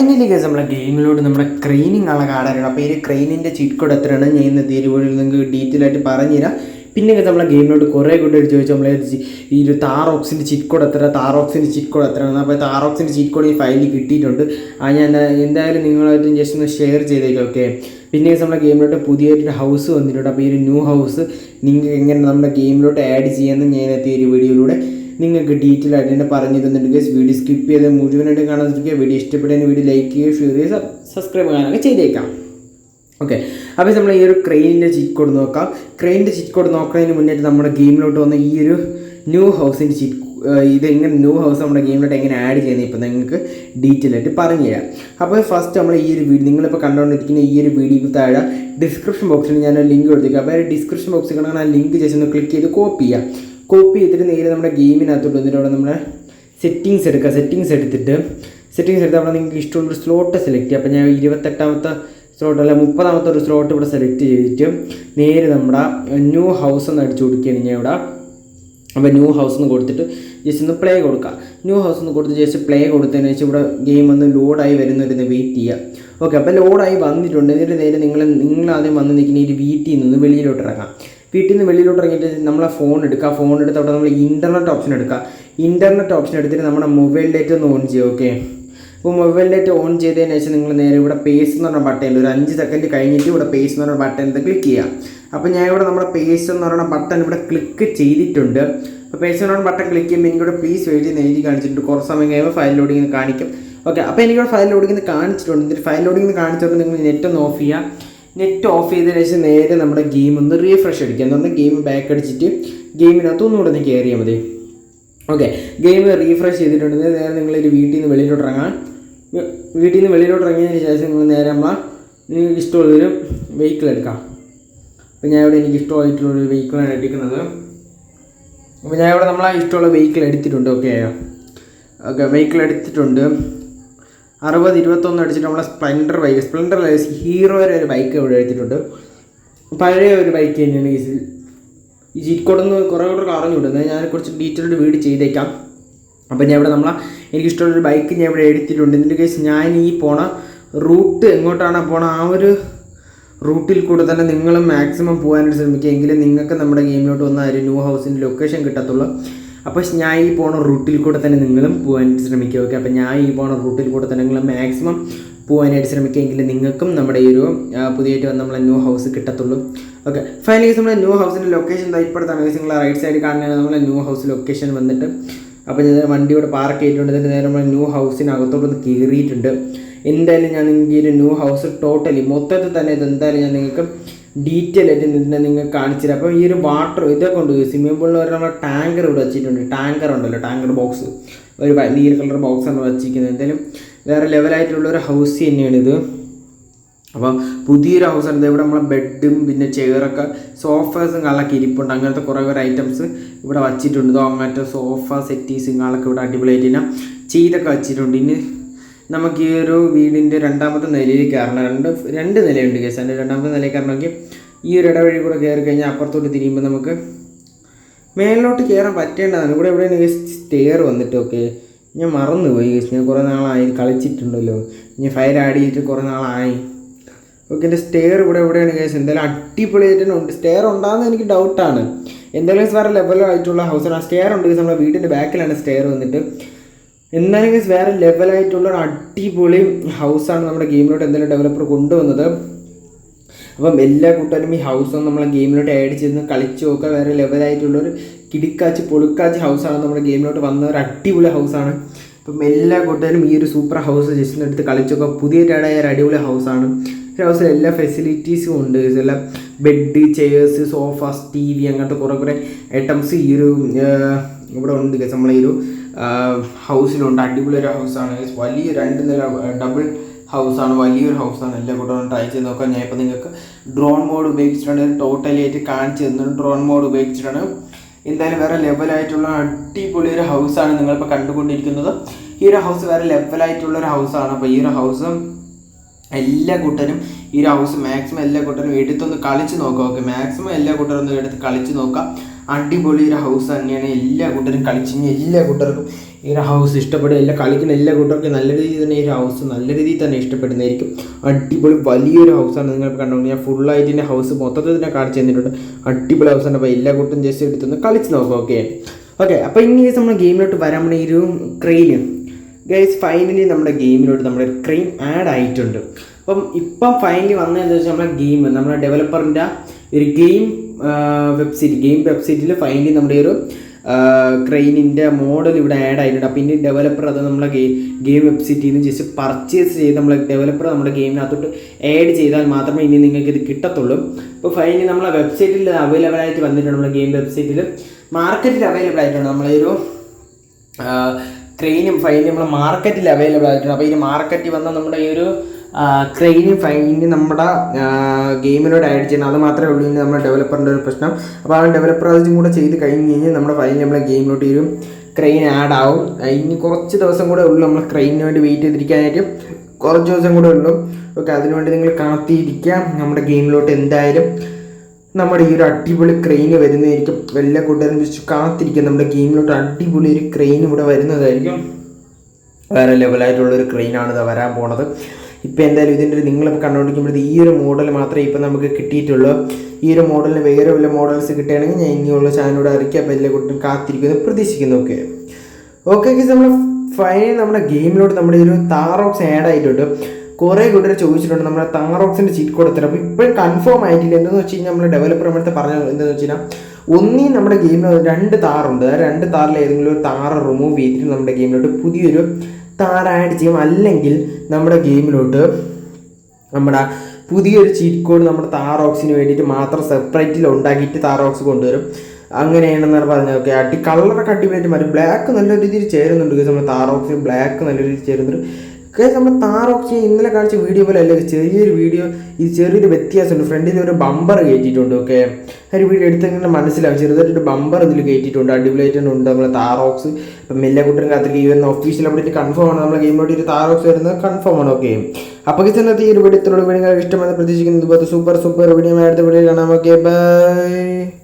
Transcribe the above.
Finally നമ്മളെ ഗെയിമിലോട്ട് നമ്മുടെ ക്രെയിനിങ് ആളെ കാർഡാണ് അപ്പോൾ ഈ ക്രെയിനിന്റെ ചീറ്റ് കോഡ് എത്രയാണ്? ഞാൻ ഇന്ന് തീരുവോളിൽ നിങ്ങൾക്ക് ഡീറ്റെയിൽ ആയിട്ട് പറഞ്ഞുതരാം. പിന്നെ നമ്മളെ ഗെയിമിലോട്ട് കുറേ കൂട്ടി ചോദിച്ചു നമ്മളെ ഈ ഒരു താറോക്സിന്റെ ചീറ്റ് കോഡ് എത്ര താറോക്സിന്റെ ചീറ്റ് കോഡ് എത്രയാണ്? അപ്പോൾ താറോക്സിന്റെ ചീറ്റ് കോഡ് ഈ ഫയലിൽ കിട്ടിയിട്ടുണ്ട്. ആ ഞാൻ എന്താ- എന്തായാലും നിങ്ങളായിട്ട് ജസ്റ്റ് ഒന്ന് ഷെയർ ചെയ്തേക്കാം ഓക്കെ പിന്നെ നമ്മളെ ഗെയിമിലോട്ട് പുതിയൊരു ഹൗസ് വന്നിട്ടുണ്ട്. അപ്പോൾ ഈ ഒരു ന്യൂ ഹൗസ് നിങ്ങൾക്ക് എങ്ങനെ നമ്മുടെ ഗെയിമിലോട്ട് ആഡ് ചെയ്യാമെന്ന് ഞാൻ എത്തിയ ഒരു വീഡിയോയിലൂടെ നിങ്ങൾക്ക് ഡീറ്റെയിൽ ആയിട്ട് തന്നെ പറഞ്ഞു തന്നിട്ടുണ്ട് ഗൈസ് വീഡിയോ സ്കിപ്പ് ചെയ്ത് മുഴുവനായിട്ട് കാണാൻ ശ്രമിക്കുക. വീഡിയോ ഇഷ്ടപ്പെടുന്ന വീഡിയോ ലൈക്ക് ചെയ്യുക ഷെയർ ചെയ്യുക സബ്സ്ക്രൈബ് ചെയ്യാനൊക്കെ ചെയ്തേക്കാം. ഓക്കെ അപ്പോൾ നമ്മൾ ഈ ഒരു ക്രെയിനിന്റെ ചീറ്റ് കോഡ് നോക്കാം. ക്രെയിനിന്റെ ചീറ്റ് കോഡ് നോക്കുന്നതിന് മുന്നേറ്റ് നമ്മുടെ ഗെയിമിലോട്ട് വന്ന ഈ ഒരു ന്യൂ ഹൗസിന്റെ ചീറ്റ് ഇത് എങ്ങനെ ന്യൂ ഹൗസ് നമ്മുടെ ഗെയിമിലോട്ട് എങ്ങനെ ആഡ് ചെയ്യുന്നത് ഇപ്പോൾ നിങ്ങൾക്ക് ഡീറ്റെയിൽ ആയിട്ട് പറഞ്ഞു തരാം. അപ്പോൾ ഫസ്റ്റ് നമ്മൾ ഈ ഒരു വീഡിയോ നിങ്ങളിപ്പോൾ കണ്ടുകൊണ്ടിരിക്കുന്ന ഈ ഒരു വീഡിയോക്ക് താഴെ ഡിസ്ക്രിപ്ഷൻ ബോക്സിൽ ഞാൻ ലിങ്ക് കൊടുത്തേക്കാം. അപ്പോൾ ഡിസ്ക്രിപ്ഷൻ ബോക്സിൽ കാണാൻ ആ ലിങ്ക് ജസ്റ്റ് ഒന്ന് ക്ലിക്ക് ചെയ്ത് കോപ്പി ചെയ്യാം. കോപ്പി ചെയ്തിട്ട് നേരെ നമ്മുടെ ഗെയിമിനകത്തോട്ട് വന്നിട്ട് നമ്മുടെ സെറ്റിങ്സ് എടുക്കുക സെറ്റിങ്സ് എടുത്തിട്ട് സെറ്റിങ്സ് എടുത്ത് അവിടെ നിങ്ങൾക്ക് ഇഷ്ടമുള്ള ഒരു സ്ലോട്ട് സെലക്ട് ചെയ്യുക അപ്പോൾ ഞാൻ ഇരുപത്തെട്ടാമത്തെ സ്ലോട്ട് അല്ല മുപ്പതാമത്തെ ഒരു സ്ലോട്ട് ഇവിടെ സെലക്ട് ചെയ്തിട്ട് നേരെ നമ്മുടെ ന്യൂ ഹൗസ് എന്ന് അടിച്ചു കൊടുക്കുകയാണ് ഞാൻ ഇവിടെ അപ്പോൾ ന്യൂ ഹൗസ് എന്ന് കൊടുത്തിട്ട് ജസ്റ്റ് ഒന്ന് പ്ലേ കൊടുക്കുക ന്യൂ ഹൗസ് എന്ന് കൊടുത്ത് ജസ്റ്റ് പ്ലേ കൊടുത്തതിന് ശേഷം ഇവിടെ ഗെയിം ഒന്ന് ലോഡായി വരുന്നവരുന്ന് വെയിറ്റ് ചെയ്യുക ഓക്കെ അപ്പോൾ ലോഡായി വന്നിട്ടുണ്ട്. എന്നിട്ട് നേരെ നിങ്ങൾ നിങ്ങൾ ആദ്യം വന്ന് നിൽക്കുന്ന ഈ വീട്ടിൽ നിന്ന് വെളിയിലോട്ട് ഇറങ്ങാം. വീട്ടിൽ നിന്ന് വെളിയിലോട്ട് ഇറങ്ങിയിട്ട് നമ്മളെ ഫോൺ എടുക്കുക. ഫോൺ എടുത്ത് അവിടെ നമ്മൾ ഇന്റർനെറ്റ് ഓപ്ഷൻ എടുക്കുക. ഇന്റർനെറ്റ് ഓപ്ഷൻ എടുത്തിട്ട് നമ്മുടെ മൊബൈൽ ഡേറ്റ് ഒന്ന് ഓൺ ചെയ്യുക ഓക്കെ അപ്പോൾ മൊബൈൽ ഡേറ്റ് ഓൺ ചെയ്തതിന് ശേഷം നിങ്ങൾ നേരെ ഇവിടെ പേസ് എന്ന് പറഞ്ഞ ബട്ടണിൽ ഒരു അഞ്ച് സെക്കൻഡ് കഴിഞ്ഞിട്ട് ഇവിടെ പേസ് എന്ന് പറഞ്ഞ ബട്ടണിൽ ക്ലിക്ക് ചെയ്യുക. അപ്പോൾ ഞാൻ ഇവിടെ നമ്മുടെ പേസ് എന്ന് പറയുന്ന ബട്ടൺ ഇവിടെ ക്ലിക്ക് ചെയ്തിട്ടുണ്ട്. അപ്പോൾ പേസ് എന്ന് പറഞ്ഞ ബട്ടൺ ക്ലിക്ക് ചെയ്യുമ്പോൾ എനിക്കിവിടെ പ്ലീസ് വെയിറ്റ് എന്ന് എഴുതി കാണിച്ചിട്ടുണ്ട്. കുറച്ച് സമയം കഴിയുമ്പോൾ ഫയൽ ലോഡിങ് കാണിക്കും. ഓക്കെ അപ്പോൾ എനിക്കിവിടെ ഫയൽ ലോഡിങ് കാണിച്ചിട്ടുണ്ട്. ഫയൽ ലോഡിങ് കാണിച്ചപ്പോൾ നിങ്ങൾ നെറ്റ് ഒന്ന് ഓഫ് ചെയ്യുക. നെറ്റ് ഓഫ് ചെയ്തതിന് ശേഷം നേരെ നമ്മുടെ ഗെയിം ഒന്ന് റീഫ്രഷ് അടിക്കുക. എന്ന് പറഞ്ഞാൽ ഗെയിം ബാക്ക് അടിച്ചിട്ട് ഗെയിമിനകത്ത് ഒന്നുകൂടെ ഒന്ന് കയറിയാൽ മതി. ഓക്കെ ഗെയിം റീഫ്രഷ് ചെയ്തിട്ടുണ്ടെങ്കിൽ നേരെ നിങ്ങൾ ഒരു വീട്ടിൽ നിന്ന് വെളിയിലോട്ട് ഇറങ്ങാൻ വീട്ടിൽ നിന്ന് വെളിയിലോട്ട് ഇറങ്ങിയതിന് ശേഷം നിങ്ങൾ നേരെ നമ്മൾ നിങ്ങൾക്ക് ഇഷ്ടമുള്ളൊരു വെഹിക്കിൾ എടുക്കാം. അപ്പോൾ ഞാൻ ഇവിടെ എനിക്ക് ഇഷ്ടമായിട്ടുള്ളൊരു വെഹിക്കിളാണ് എടുക്കുന്നത്. അപ്പോൾ ഞാൻ ഇവിടെ നമ്മളെ ഇഷ്ടമുള്ള വെഹിക്കിൾ എടുത്തിട്ടുണ്ട്. ഓക്കെ ഓക്കെ വെഹിക്കിൾ എടുത്തിട്ടുണ്ട്. അറുപത് ഇരുപത്തൊന്ന് അടിച്ചിട്ട് നമ്മളെ സ്പ്ലെൻഡർ ബൈക്ക് സ്പ്ലെൻഡർ ഹീറോയുടെ ഒരു ബൈക്ക് ഇവിടെ എടുത്തിട്ടുണ്ട്. പഴയ ഒരു ബൈക്ക് തന്നെയാണ് ഈ ഈ ചീറ്റ് കോഡൊന്ന് കുറേ കൂടെ അറിഞ്ഞുവിടുന്നത് ഞാൻ കുറച്ച് ഡീറ്റെയിൽഡ് വീട് ചെയ്തേക്കാം. അപ്പോൾ ഞാൻ ഇവിടെ നമ്മളെ എനിക്കിഷ്ടമുള്ളൊരു ബൈക്ക് ഞാൻ ഇവിടെ എടുത്തിട്ടുണ്ട്. ഇതിന്റെ കേസ് ഞാൻ ഈ പോണ റൂട്ട് എങ്ങോട്ടാണ് പോണ? ആ ഒരു റൂട്ടിൽ കൂടെ തന്നെ നിങ്ങളും മാക്സിമം പോകാനായിട്ട് ശ്രമിക്കുക. എങ്കിലും നിങ്ങൾക്ക് നമ്മുടെ ഗെയിമിലോട്ട് വന്ന ഒരു ന്യൂ ഹൗസിന്റെ ലൊക്കേഷൻ കിട്ടത്തുള്ളൂ. അപ്പോൾ ഞാൻ ഈ പോണ റൂട്ടിൽ കൂടെ തന്നെ നിങ്ങളും പോകാനായിട്ട് ശ്രമിക്കുക ഓക്കെ അപ്പോൾ ഞാൻ ഈ പോണ റൂട്ടിൽ കൂടെ തന്നെ നിങ്ങൾ മാക്സിമം പോകാനായിട്ട് ശ്രമിക്കുമെങ്കിൽ നിങ്ങൾക്കും നമ്മുടെ ഈ ഒരു പുതിയായിട്ട് വന്ന നമ്മളെ ന്യൂ ഹൗസ് കിട്ടത്തുള്ളൂ ഓക്കെ ഫൈനലി നമ്മുടെ ന്യൂ ഹൗസിന്റെ ലൊക്കേഷൻ ഇപ്പോഴത്താണ് നിങ്ങൾ റൈറ്റ് സൈഡിൽ കാണുന്നത് നമ്മളെ ന്യൂ ഹൗസ് ലൊക്കേഷൻ വന്നിട്ട്. അപ്പോൾ ഞാൻ വണ്ടി ഇവിടെ പാർക്ക് ചെയ്തിട്ടുണ്ട് ഇതിന്റെ നേരെ നമ്മൾ ന്യൂ ഹൗസിനകത്തോട്ട് കയറിയിട്ടുണ്ട് എന്തായാലും ഞാൻ ഈ ഒരു ന്യൂ ഹൗസ് ടോട്ടലി മൊത്തത്തിൽ തന്നെ ഇത് എന്തായാലും ഞാൻ നിങ്ങൾക്ക് ഡീറ്റെയിൽ ആയിട്ട് നിന്നെ നിങ്ങൾ കാണിച്ചു തരാം അപ്പോൾ ഈ ഒരു വാട്ടർ ഇതൊക്കെ ഉണ്ട് സ്വിമ്മിംഗ് പൂളിൽ നമ്മൾ ടാങ്കർ ഇവിടെ വെച്ചിട്ടുണ്ട്. ടാങ്കർ ഉണ്ടല്ലോ ടാങ്കർ ബോക്സ് ഒരു നീല കളർ ബോക്സ് ആണ് വെച്ചിരിക്കുന്നത്. എന്തായാലും വേറെ ലെവലായിട്ടുള്ള ഒരു ഹൗസ് തന്നെയാണിത് അപ്പം പുതിയൊരു ഹൗസ് ഉണ്ട് ഇവിടെ നമ്മളെ ബെഡും പിന്നെ ചെയറൊക്കെ സോഫേഴ്സും കാളൊക്കെ ഇരിപ്പുണ്ട്. അങ്ങനത്തെ കുറേ കുറേ ഐറ്റംസ് ഇവിടെ വച്ചിട്ടുണ്ട്. ഇതോ അങ്ങനത്തെ സോഫ സെറ്റീസും കാളൊക്കെ ഇവിടെ അടിപൊളിയായിട്ട് തന്നെ ചെയ്തൊക്കെ വച്ചിട്ടുണ്ട്. ഇനി നമുക്ക് ഈ ഒരു വീടിന്റെ രണ്ടാമത്തെ നിലയിൽ കയറണം. രണ്ട് രണ്ട് നിലയുണ്ട് കേസ് അതിന്റെ രണ്ടാമത്തെ നിലയിൽ കയറണമെങ്കിൽ ഈ ഒരു ഇടവഴി കൂടെ കയറി കഴിഞ്ഞാൽ അപ്പുറത്തോട്ട് തിരിയുമ്പോൾ നമുക്ക് മേലിലോട്ട് കയറാൻ പറ്റേണ്ടതാണ്. ഇവിടെ എവിടെയാണ് സ്റ്റെയർ വന്നിട്ട് ഓക്കെ ഞാൻ മറന്നുപോയി കേസ് ഞാൻ കുറേ നാളായി കളിച്ചിട്ടുണ്ടല്ലോ. ഇനി ഫയർ ആഡ് ചെയ്തിട്ട് കുറേ നാളായി. ഓക്കെ എന്റെ സ്റ്റെയർ ഇവിടെ എവിടെയാണ് കേസ് എന്തായാലും അടിപൊളിയായിട്ട് ഉണ്ട്. സ്റ്റെയർ ഉണ്ടാകുന്ന എനിക്ക് ഡൗട്ടാണ് എന്തായാലും വേറെ ലെവലായിട്ടുള്ള ഹൗസാണ് ആ സ്റ്റെയർ ഉണ്ട് കേസ് നമ്മുടെ വീടിന്റെ ബാക്കിലാണ് സ്റ്റെയർ വന്നിട്ട്. എന്നാലും ഗൈസ് വേറെ ലെവലായിട്ടുള്ള ഒരു അടിപൊളി ഹൗസാണ് നമ്മുടെ ഗെയിമിലോട്ട് എന്തായാലും ഡെവലപ്പർ കൊണ്ടുവന്നത്. അപ്പം എല്ലാ കൂട്ടുകാരും ഈ ഹൗസും നമ്മളെ ഗെയിമിലോട്ട് ആഡ് ചെയ്ത് കളിച്ചു നോക്കുക. വേറെ ലെവലായിട്ടുള്ളൊരു കിടിക്കാച്ച് പൊളുക്കാച്ച് ഹൗസാണ് നമ്മുടെ ഗെയിമിലോട്ട് വന്ന ഒരു അടിപൊളി ഹൗസാണ് അപ്പം എല്ലാ കൂട്ടുകാരും ഈ ഒരു സൂപ്പർ ഹൗസ് ജസ്റ്റ് എടുത്ത് നോക്കുക. പുതിയ ആയ ഒരു അടിപൊളി ഹൗസാണ് ഈ ഹൗസിൽ എല്ലാ ഫെസിലിറ്റീസും ഉണ്ട് എല്ലാം bed chairs sofas T V അങ്ങനത്തെ കുറേ കുറേ ഐറ്റംസ് ഈ ഒരു ഇവിടെ ഉണ്ട് നമ്മളീ ഈ ഒരു ഹൗസിലുണ്ട്. അടിപൊളി ഒരു ഹൗസാണ്. വലിയ രണ്ട് നില ഡബിൾ ഹൗസാണ്. വലിയൊരു ഹൗസാണ്. എല്ലാ ഒന്ന് ട്രൈ ചെയ്ത് നോക്കാം. ഞാൻ ഇപ്പോൾ നിങ്ങൾക്ക് ഡ്രോൺ മോഡ് ഉപയോഗിച്ചിട്ടാണ് ടോട്ടലി ആയിട്ട് കാണിച്ചു തന്നത് ഡ്രോൺ മോഡ് ഉപയോഗിച്ചിട്ടാണ്. എന്തായാലും വേറെ ലെവലായിട്ടുള്ള അടിപൊളി ഒരു ഹൗസാണ് നിങ്ങളിപ്പോൾ കണ്ടുകൊണ്ടിരിക്കുന്നത്. ഈ ഒരു ഹൗസ് വേറെ ലെവലായിട്ടുള്ള ഒരു ഹൗസാണ്. അപ്പോൾ ഈ ഒരു ഹൗസ് എല്ലാ കൂട്ടരും ഈ ഒരു ഹൗസ് മാക്സിമം എല്ലാ കൂട്ടരും എടുത്തൊന്ന് കളിച്ച് നോക്കുക ഓക്കെ മാക്സിമം എല്ലാ കൂട്ടരും ഒന്ന് എടുത്ത് കളിച്ച് നോക്കാം. അടിപൊളി ഒരു ഹൗസ് തന്നെയാണ്. എല്ലാ കൂട്ടരും കളിച്ചു എല്ലാ കൂട്ടർക്കും ഈ ഒരു ഹൗസ് ഇഷ്ടപ്പെടും എല്ലാ കളിക്കുന്ന എല്ലാ കൂട്ടർക്കും നല്ല രീതിയിൽ തന്നെ ഈ ഒരു ഹൗസ് നല്ല രീതിയിൽ തന്നെ ഇഷ്ടപ്പെടുന്നതായിരിക്കും. അടിപൊളി വലിയൊരു ഹൗസാണ് നിങ്ങൾ കണ്ടുകൊണ്ട് ഞാൻ ഫുള്ളായിട്ട് ഇതിന്റെ ഹൗസ് മൊത്തത്തിൽ തന്നെ കാണിച്ചു തന്നിട്ടുണ്ട്. അടിപൊളി ഹൗസാണ് അപ്പോൾ എല്ലാ കൂട്ടരും ജസ്റ്റ് എടുത്തൊന്ന് കളിച്ച് നോക്കാം ഓക്കെ ഓക്കെ അപ്പോൾ ഇനി നമ്മൾ ഗെയിമിലോട്ട് വരാൻ വേണ്ടി ഒരു ക്രെയിന് ഗൈസ് ഫൈനലി നമ്മുടെ ഗെയിമിലോട്ട് നമ്മുടെ ക്രെയിൻ ആഡ് ആയിട്ടുണ്ട്. അപ്പം ഇപ്പം ഫൈനലി വന്നതെന്ന് വെച്ചാൽ നമ്മുടെ ഗെയിം നമ്മുടെ ഡെവലപ്പറിന്റെ ഒരു ഗെയിം വെബ്സൈറ്റ് ഗെയിം വെബ്സൈറ്റിൽ ഫൈനലി നമ്മുടെ ഒരു ക്രെയിനിന്റെ മോഡൽ ഇവിടെ ആഡ് ആയിട്ടുണ്ട്. അപ്പോൾ ഇനി ഡെവലപ്പർ അത് നമ്മളെ ഗെയിം വെബ്സൈറ്റിൽ നിന്ന് ജസ്റ്റ് പർച്ചേസ് ചെയ്ത് നമ്മളെ ഡെവലപ്പർ നമ്മുടെ ഗെയിമിനകത്തോട്ട് ആഡ് ചെയ്താൽ മാത്രമേ ഇനി നിങ്ങൾക്ക് ഇത് കിട്ടത്തുള്ളൂ. അപ്പോൾ ഫൈനലി നമ്മളെ വെബ്സൈറ്റിൽ അവൈലബിൾ ആയിട്ട് വന്നിട്ടുണ്ട് നമ്മുടെ ഗെയിം വെബ്സൈറ്റിൽ മാർക്കറ്റിൽ അവൈലബിൾ ആയിട്ടുണ്ട് നമ്മളെ ഒരു ക്രെയിനും ഫൈനും നമ്മൾ മാർക്കറ്റിൽ അവൈലബിൾ ആയിട്ടുണ്ട്. അപ്പോൾ ഇനി മാർക്കറ്റിൽ വന്ന നമ്മുടെ ഈ ഒരു ക്രെയിനും ഫൈനും നമ്മുടെ ഗെയിമിനോട് ആഡ് ചെയ്യണം അത് മാത്രമേ ഉള്ളൂ ഇനി നമ്മുടെ ഡെവലപ്പറിന്റെ ഒരു പ്രശ്നം. അപ്പോൾ ആ ഡെവലപ്പർ അതും കൂടെ ചെയ്ത് കഴിഞ്ഞ് കഴിഞ്ഞാൽ നമ്മുടെ ഫൈൻ നമ്മളെ ഗെയിമിലോട്ട് ഒരു ക്രെയിൻ ആഡ് ആവും. ഇനി കുറച്ച് ദിവസം കൂടെ ഉള്ളൂ നമ്മൾ ക്രെയിനിന് വേണ്ടി വെയിറ്റ് ചെയ്തിരിക്കാനായിട്ട്. കുറച്ച് ദിവസം കൂടെ ഉള്ളൂ. ഓക്കെ അതിനുവേണ്ടി നിങ്ങൾ കാത്തിരിക്കാം നമ്മുടെ ഗെയിമിലോട്ട് എന്തായാലും നമ്മുടെ ഈ ഒരു അടിപൊളി ക്രെയിൻ വരുന്നതായിരിക്കും. എല്ലാ കൂട്ടുകാരും വെച്ച് കാത്തിരിക്കുക. നമ്മുടെ ഗെയിമിലോട്ട് അടിപൊളി ഒരു ക്രെയിൻ ഇവിടെ വരുന്നതായിരിക്കും. വേറെ ലെവലായിട്ടുള്ളൊരു ക്രെയിനാണ് ഇത് വരാൻ പോണത്. ഇപ്പോൾ എന്തായാലും ഇതിന്റെ ഒരു നിങ്ങളിപ്പോൾ കണ്ടുകൊണ്ടിരിക്കുമ്പോൾ ഈ ഒരു മോഡൽ മാത്രമേ ഇപ്പോൾ നമുക്ക് കിട്ടിയിട്ടുള്ളൂ. ഈ ഒരു മോഡലിന് വേറെ വല്ല മോഡൽസ് കിട്ടുകയാണെങ്കിൽ ഞാൻ ഇനിയുള്ള ചാനലോട് അറിയിക്കുക അപ്പോൾ എല്ലാ കുട്ടിയും കാത്തിരിക്കുന്നു പ്രതീക്ഷിക്കുന്നു. ഓക്കെ ഓക്കെ നമ്മൾ ഫൈനലി നമ്മുടെ ഗെയിമിലോട്ട് നമ്മുടെ ഈ ഒരു താറോക്സ് ആഡ് ആയിട്ടുണ്ട്. കുറേ കൂട്ടർ ചോദിച്ചിട്ടുണ്ട് നമ്മുടെ താറോക്സിന്റെ ചീറ്റ് കോഡ് അപ്പോൾ ഇപ്പോഴും കൺഫേം ആയിട്ടില്ല. എന്തെന്ന് വെച്ച് കഴിഞ്ഞാൽ നമ്മുടെ ഡെവലപ്പർ നമ്മുടെ പറഞ്ഞത് എന്താണെന്ന് വെച്ച് കഴിഞ്ഞാൽ ഒന്നീ നമ്മുടെ ഗെയിമിൽ രണ്ട് താറുണ്ട് ആ രണ്ട് താറിൽ ഏതെങ്കിലും ഒരു താറ് റിമൂവ് ചെയ്തിട്ട് നമ്മുടെ ഗെയിമിലോട്ട് പുതിയൊരു ആഡ് ചെയ്യും അല്ലെങ്കിൽ നമ്മുടെ ഗെയിമിലോട്ട് നമ്മുടെ പുതിയൊരു ചീറ്റ് കോഡ് നമ്മുടെ താറോക്സിന് വേണ്ടിയിട്ട് മാത്രം സെപ്പറേറ്റിൽ ഉണ്ടാക്കിയിട്ട് താറോക്സ് കൊണ്ടുവരും. അങ്ങനെയാണെന്നാണ് പറഞ്ഞത്. ഓക്കെ അടി കളറൊക്കെ അടിപൊളിയായിട്ട് മാറ്റും ബ്ലാക്ക് നല്ല രീതിയിൽ ചേരുന്നുണ്ട്. നമ്മുടെ താറോക്സിന് ബ്ലാക്ക് നല്ല രീതിയിൽ ചേരുന്നുണ്ട്. കേസ് നമ്മുടെ താറോക്സിന് ഇന്നലെ കാണിച്ച വീഡിയോ പോലെ അല്ല ചെറിയൊരു വീഡിയോ ഇത് ചെറിയൊരു വ്യത്യാസമുണ്ട്. ഫ്രണ്ടിൽ ഒരു ബമ്പർ കയറ്റിയിട്ടുണ്ട് ഓക്കെ ഒരു വീഡിയോ എടുത്തെങ്കിലും മനസ്സിലാവും? ചെറുതായിട്ടൊരു ബമ്പർ ഇതിൽ കയറ്റിയിട്ടുണ്ട്. അടിപൊളിയായിട്ടുണ്ട് നമ്മളെ താറോക്സ് ഇപ്പം എല്ലാ കുട്ടരും കാത്തിരി ഈ വരുന്ന ഒഫീഷ്യൽ അപ്ഡേറ്റ് കൺഫേം ആണ്. നമ്മളെ ഗെയിമിലോട്ട് ഒരു താറോക്സ് വരുന്നത് കൺഫേം ആണ് ഓക്കെ അപ്പോൾ ഇന്നത്തെ ഈ ഒരു വീഡിയോ ഇത്രയുള്ള വീഡിയോ ഇഷ്ടമെന്ന് പ്രതീക്ഷിക്കുന്നത് ഇതുപോലത്തെ സൂപ്പർ സൂപ്പർ വീഡിയോ അടുത്ത വീഡിയോ കാണാം ഓക്കെ ബൈ